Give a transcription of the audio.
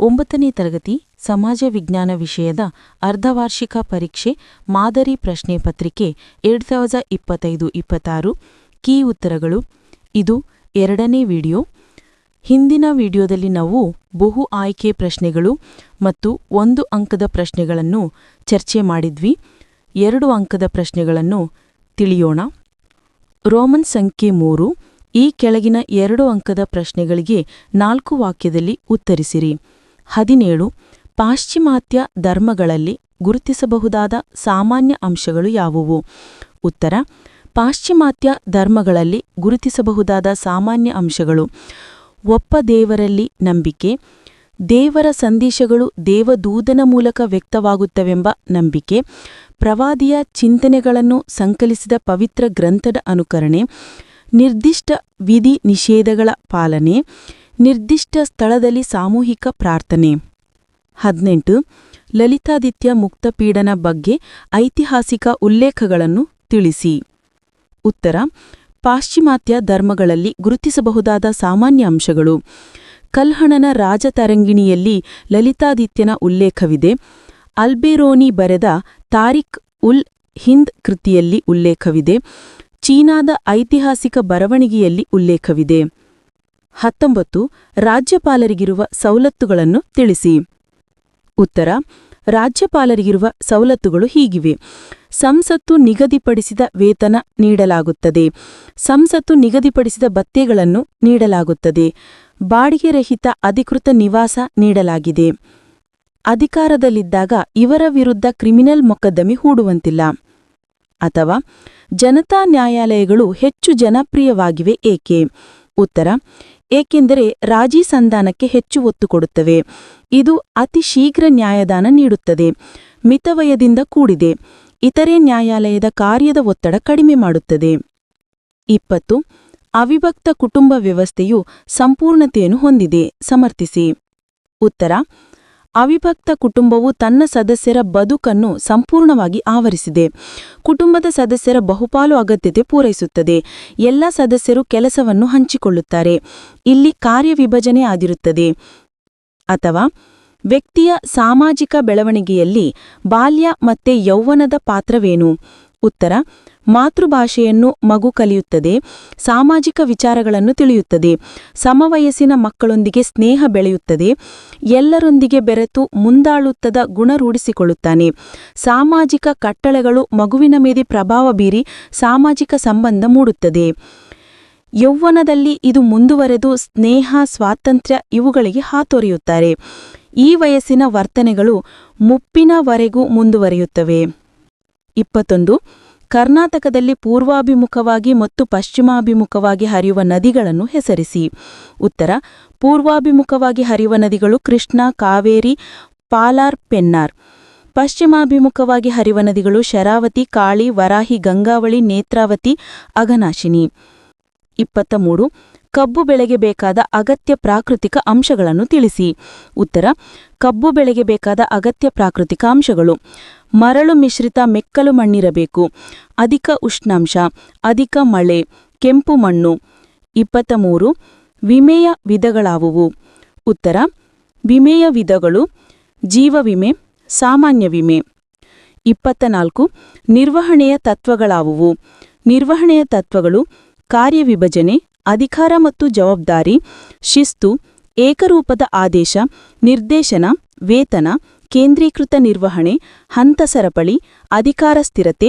ಒಂಬತ್ತನೇ ತರಗತಿ ಸಮಾಜ ವಿಜ್ಞಾನ ವಿಷಯದ ಅರ್ಧವಾರ್ಷಿಕ ಪರೀಕ್ಷೆ ಮಾದರಿ ಪ್ರಶ್ನೆ ಪತ್ರಿಕೆ ಎರಡು ಸಾವಿರದ ಇಪ್ಪತ್ತೈದು ಇಪ್ಪತ್ತಾರು. ಕೀ ಉತ್ತರಗಳು. ಇದು ಎರಡನೇ ವಿಡಿಯೋ. ಹಿಂದಿನ ವಿಡಿಯೋದಲ್ಲಿ ನಾವು ಬಹು ಆಯ್ಕೆ ಪ್ರಶ್ನೆಗಳು ಮತ್ತು ಒಂದು ಅಂಕದ ಪ್ರಶ್ನೆಗಳನ್ನು ಚರ್ಚೆ ಮಾಡಿದ್ವಿ. ಎರಡು ಅಂಕದ ಪ್ರಶ್ನೆಗಳನ್ನು ತಿಳಿಯೋಣ. ರೋಮನ್ ಸಂಖ್ಯೆ ಮೂರು. ಈ ಕೆಳಗಿನ ಎರಡು ಅಂಕದ ಪ್ರಶ್ನೆಗಳಿಗೆ ನಾಲ್ಕು ವಾಕ್ಯದಲ್ಲಿ ಉತ್ತರಿಸಿರಿ. ಹದಿನೇಳು, ಪಾಶ್ಚಿಮಾತ್ಯ ಧರ್ಮಗಳಲ್ಲಿ ಗುರುತಿಸಬಹುದಾದ ಸಾಮಾನ್ಯ ಅಂಶಗಳು ಯಾವುವು? ಉತ್ತರ, ಪಾಶ್ಚಿಮಾತ್ಯ ಧರ್ಮಗಳಲ್ಲಿ ಗುರುತಿಸಬಹುದಾದ ಸಾಮಾನ್ಯ ಅಂಶಗಳು. ಒಪ್ಪ ದೇವರಲ್ಲಿ ನಂಬಿಕೆ, ದೇವರ ಸಂದೇಶಗಳು ದೇವದೂತನ ಮೂಲಕ ವ್ಯಕ್ತವಾಗುತ್ತವೆಂಬ ನಂಬಿಕೆ, ಪ್ರವಾದಿಯ ಚಿಂತನೆಗಳನ್ನು ಸಂಕಲಿಸಿದ ಪವಿತ್ರ ಗ್ರಂಥದ ಅನುಕರಣೆ, ನಿರ್ದಿಷ್ಟ ವಿಧಿ ನಿಷೇಧಗಳ ಪಾಲನೆ ನಿರ್ದಿಷ್ಟ ಸ್ಥಳದಲ್ಲಿ ಸಾಮೂಹಿಕ ಪ್ರಾರ್ಥನೆ. ಹದಿನೆಂಟು, ಲಲಿತಾದಿತ್ಯ ಮುಕ್ತಪೀಡನ ಬಗ್ಗೆ ಐತಿಹಾಸಿಕ ಉಲ್ಲೇಖಗಳನ್ನು ತಿಳಿಸಿ. ಉತ್ತರ, ಪಾಶ್ಚಿಮಾತ್ಯ ಧರ್ಮಗಳಲ್ಲಿ ಗುರುತಿಸಬಹುದಾದ ಸಾಮಾನ್ಯ ಅಂಶಗಳು. ಕಲ್ಹಣನ ರಾಜತರಂಗಿಣಿಯಲ್ಲಿ ಲಲಿತಾದಿತ್ಯನ ಉಲ್ಲೇಖವಿದೆ. ಅಲ್ಬೆರೋನಿ ಬರೆದ ತಾರಿಕ್ ಉಲ್ ಹಿಂದ್ ಕೃತಿಯಲ್ಲಿ ಉಲ್ಲೇಖವಿದೆ. ಚೀನಾದ ಐತಿಹಾಸಿಕ ಬರವಣಿಗೆಯಲ್ಲಿ ಉಲ್ಲೇಖವಿದೆ. ಹತ್ತೊಂಬತ್ತು, ರಾಜ್ಯಪಾಲರಿಗಿರುವ ಸವಲತ್ತುಗಳನ್ನು ತಿಳಿಸಿ. ಉತ್ತರ, ರಾಜ್ಯಪಾಲರಿಗಿರುವ ಸವಲತ್ತುಗಳು ಹೀಗಿವೆ. ಸಂಸತ್ತು ನಿಗದಿಪಡಿಸಿದ ವೇತನ ನೀಡಲಾಗುತ್ತದೆ. ಸಂಸತ್ತು ನಿಗದಿಪಡಿಸಿದ ಭತ್ಯೆಗಳನ್ನು ನೀಡಲಾಗುತ್ತದೆ. ಬಾಡಿಗೆ ರಹಿತ ಅಧಿಕೃತ ನಿವಾಸ ನೀಡಲಾಗಿದೆ. ಅಧಿಕಾರದಲ್ಲಿದ್ದಾಗ ಇವರ ವಿರುದ್ಧ ಕ್ರಿಮಿನಲ್ ಮೊಕದ್ದಮೆ ಹೂಡುವಂತಿಲ್ಲ. ಅಥವಾ, ಜನತಾ ನ್ಯಾಯಾಲಯಗಳು ಹೆಚ್ಚು ಜನಪ್ರಿಯವಾಗಿವೆ ಏಕೆ? ಉತ್ತರ, ಏಕೆಂದರೆ ರಾಜಿ ಸಂಧಾನಕ್ಕೆ ಹೆಚ್ಚು ಒತ್ತು ಕೊಡುತ್ತವೆ. ಇದು ಅತಿ ಶೀಘ್ರ ನ್ಯಾಯದಾನ ನೀಡುತ್ತದೆ. ಮಿತವಯದಿಂದ ಕೂಡಿದೆ. ಇತರೆ ನ್ಯಾಯಾಲಯದ ಕಾರ್ಯದ ಒತ್ತಡ ಕಡಿಮೆ ಮಾಡುತ್ತದೆ. ಇಪ್ಪತ್ತು, ಅವಿಭಕ್ತ ಕುಟುಂಬ ವ್ಯವಸ್ಥೆಯು ಸಂಪೂರ್ಣತೆಯನ್ನು ಹೊಂದಿದೆ. ಸಮರ್ಥಿಸಿ. ಉತ್ತರ ಅವಿಭಕ್ತ ಕುಟುಂಬವು ತನ್ನ ಸದಸ್ಯರ ಬದುಕನ್ನು ಸಂಪೂರ್ಣವಾಗಿ ಆವರಿಸಿದೆ. ಕುಟುಂಬದ ಸದಸ್ಯರ ಬಹುಪಾಲು ಅಗತ್ಯತೆ ಪೂರೈಸುತ್ತದೆ. ಎಲ್ಲ ಸದಸ್ಯರು ಕೆಲಸವನ್ನು ಹಂಚಿಕೊಳ್ಳುತ್ತಾರೆ. ಇಲ್ಲಿ ಕಾರ್ಯವಿಭಜನೆ ಆಗಿರುತ್ತದೆ ಅಥವಾ ವ್ಯಕ್ತಿಯ ಸಾಮಾಜಿಕ ಬೆಳವಣಿಗೆಯಲ್ಲಿ ಬಾಲ್ಯ ಮತ್ತೆ ಯೌವನದ ಪಾತ್ರವೇನು? ಉತ್ತರ ಮಾತೃಭಾಷೆಯನ್ನು ಮಗು ಕಲಿಯುತ್ತದೆ, ಸಾಮಾಜಿಕ ವಿಚಾರಗಳನ್ನು ತಿಳಿಯುತ್ತದೆ, ಸಮವಯಸ್ಸಿನ ಮಕ್ಕಳೊಂದಿಗೆ ಸ್ನೇಹ ಬೆಳೆಯುತ್ತದೆ, ಎಲ್ಲರೊಂದಿಗೆ ಬೆರೆತು ಮುಂದಾಳುತ್ತದ ಗುಣ ರೂಢಿಸಿಕೊಳ್ಳುತ್ತಾನೆ. ಸಾಮಾಜಿಕ ಕಟ್ಟಳೆಗಳು ಮಗುವಿನ ಮೇಲೆ ಪ್ರಭಾವ ಬೀರಿ ಸಾಮಾಜಿಕ ಸಂಬಂಧ ಮೂಡುತ್ತದೆ. ಯೌವನದಲ್ಲಿ ಇದು ಮುಂದುವರೆದು ಸ್ನೇಹ, ಸ್ವಾತಂತ್ರ್ಯ ಇವುಗಳಿಗೆ ಹಾತೊರೆಯುತ್ತಾರೆ. ಈ ವಯಸ್ಸಿನ ವರ್ತನೆಗಳು ಮುಪ್ಪಿನವರೆಗೂ ಮುಂದುವರಿಯುತ್ತವೆ. ಇಪ್ಪತ್ತೊಂದು. ಕರ್ನಾಟಕದಲ್ಲಿ ಪೂರ್ವಾಭಿಮುಖವಾಗಿ ಮತ್ತು ಪಶ್ಚಿಮಾಭಿಮುಖವಾಗಿ ಹರಿಯುವ ನದಿಗಳನ್ನು ಹೆಸರಿಸಿ. ಉತ್ತರ, ಪೂರ್ವಾಭಿಮುಖವಾಗಿ ಹರಿಯುವ ನದಿಗಳು ಕೃಷ್ಣ, ಕಾವೇರಿ, ಪಾಲಾರ್, ಪೆನ್ನಾರ್. ಪಶ್ಚಿಮಾಭಿಮುಖವಾಗಿ ಹರಿಯುವ ನದಿಗಳು ಶರಾವತಿ, ಕಾಳಿ, ವರಾಹಿ, ಗಂಗಾವಳಿ, ನೇತ್ರಾವತಿ, ಅಘನಾಶಿನಿ. ಇಪ್ಪತ್ತ ಮೂರು ಕಬ್ಬು ಬೆಳೆಗೆ ಬೇಕಾದ ಅಗತ್ಯ ಪ್ರಾಕೃತಿಕ ಅಂಶಗಳನ್ನು ತಿಳಿಸಿ. ಉತ್ತರ, ಕಬ್ಬು ಬೆಳೆಗೆ ಬೇಕಾದ ಅಗತ್ಯ ಪ್ರಾಕೃತಿಕ ಅಂಶಗಳು. ಮರಳು ಮಿಶ್ರಿತ ಮೆಕ್ಕಲು ಮಣ್ಣಿರಬೇಕು. ಅಧಿಕ ಉಷ್ಣಾಂಶ, ಅಧಿಕ ಮಳೆ, ಕೆಂಪು ಮಣ್ಣು. ಇಪ್ಪತ್ತ ಮೂರು ವಿಮೆಯ ವಿಧಗಳಾವುವು. ಉತ್ತರ, ವಿಮೆಯ ವಿಧಗಳು, ಜೀವ ವಿಮೆ, ಸಾಮಾನ್ಯ ವಿಮೆ. ಇಪ್ಪತ್ತ ನಾಲ್ಕು ನಿರ್ವಹಣೆಯ ತತ್ವಗಳಾವುವು. ನಿರ್ವಹಣೆಯ ತತ್ವಗಳು ಕಾರ್ಯವಿಭಜನೆ ಅಧಿಕಾರ ಮತ್ತು ಜವಾಬ್ದಾರಿ ಶಿಸ್ತು ಏಕರೂಪದ ಆದೇಶ ನಿರ್ದೇಶನ ವೇತನ ಕೇಂದ್ರೀಕೃತ ನಿರ್ವಹಣೆ ಹಂತ ಸರಪಳಿ ಅಧಿಕಾರ ಸ್ಥಿರತೆ